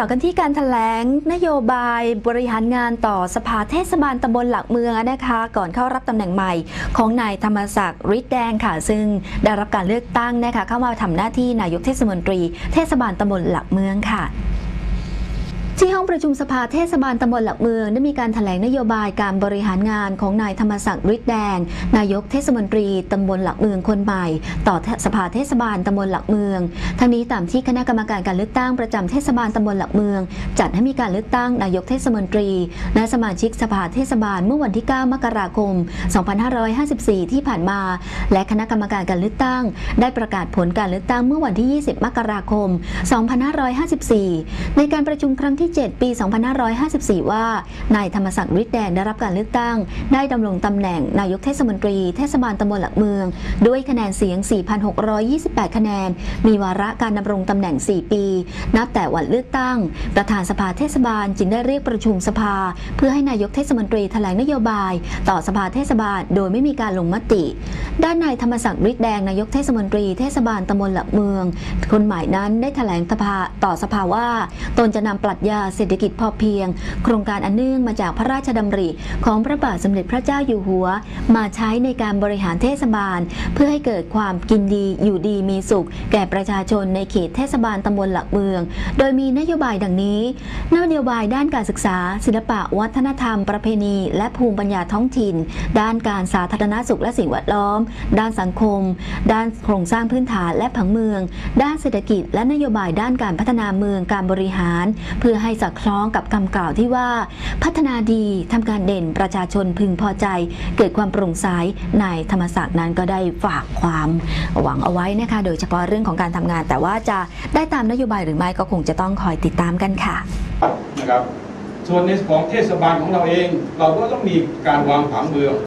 ต่อกันที่การถแถลงนโยบายบริหารงานต่อสภาเทศบาลตำบลหลักเมืองนะคะ ก่อนเข้ารับตำแหน่งใหม่ ของนายธรรมศักดิ์ฤทธิ์แดงค่ะ ซึ่งได้รับการเลือกตั้งนะคะเข้ามาทำหน้าที่นายกเทศมนตรี เทศบาลตำบลหลักเมืองค่ะ ที่ห้องประชุมสภาเทศบาลตำบลหลักเมือง ได้มีการแถลงนโยบายการบริหารงานของนายธรรมศักดิ์ฤทธิ์แดง นายกเทศมนตรีตำบลหลักเมืองคนใหม่ ต่อสภาเทศบาลตำบลหลักเมือง ทั้งนี้ตามที่คณะกรรมการการเลือกตั้งประจำเทศบาลตำบลหลักเมือง จัดให้มีการเลือกตั้งนายกเทศมนตรี และสมาชิกสภาเทศบาลเมื่อวันที่ 9 มกราคม 2554 ที่ผ่านมา และคณะกรรมการการเลือกตั้ง ได้ประกาศผลการเลือกตั้งเมื่อวันที่ 20 มกราคม 2554 ในการประชุมครั้งที่7 ปี 2554 ว่านายธรรมศักดิ์ฤทธิ์แดงได้รับการเลือกตั้ง ได้ดำรงตำแหน่งนายกเทศมนตรี เทศบาลตำบลหลักเมือง ด้วยคะแนนเสียง 4,628 คะแนน มีวาระการดำรงตำแหน่ง 4 ปี นับแต่วันเลือกตั้ง ประธานสภาเทศบาลจึงได้เรียกประชุมสภา เพื่อให้นายกเทศมนตรีแถลงนโยบาย ต่อสภาเทศบาล โดยไม่มีการลงมติ ด้านนายธรรมศักดิ์ฤทธิ์แดงนายกเทศมนตรี เทศบาลตำบลหลักเมือง คนใหมายนั้นได้แถลงสภาต่อสภาว่า ตนจะนำปรัชญาเศรษฐกิจพอเพียง โครงการอันเนื่องมาจากพระราชดำริ ของพระบาทสมเด็จพระเจ้าอยู่หัว มาใช้ในการบริหารเทศบาล เพื่อให้เกิดความกินดีอยู่ดีมีสุข แก่ประชาชนในเขตเทศบาลตำบลหลักเมือง โดยมีนโยบายดังนี้นโยบายด้านการศึกษา ศิลปะวัฒนธรรม ประเพณี และภูมิปัญญาท้องถิ่น ด้านการสาธารณสุขและสิ่งแวดล้อม ด้านสังคม ด้านโครงสร้างพื้นฐานและผังเมือง ด้านเศรษฐกิจ และนโยบายด้านการพัฒนาเมืองการบริหาร เพื่อให้สอดคล้องกับคำกล่าวที่ว่า พัฒนาดีทำการเด่นประชาชนพึงพอใจ เกิดความโปร่งใสนายธรรมศักดิ์นั้นก็ได้ฝากความหวังเอาไว้นะคะ โดยเฉพาะเรื่องของการทำงาน แต่ว่าจะได้ตามนโยบายหรือไม่ก็คงจะต้องคอยติดตามกันค่ะนะครับส่วนในของเทศบาลของเราเองเราก็ต้องมีการวางผังเมือง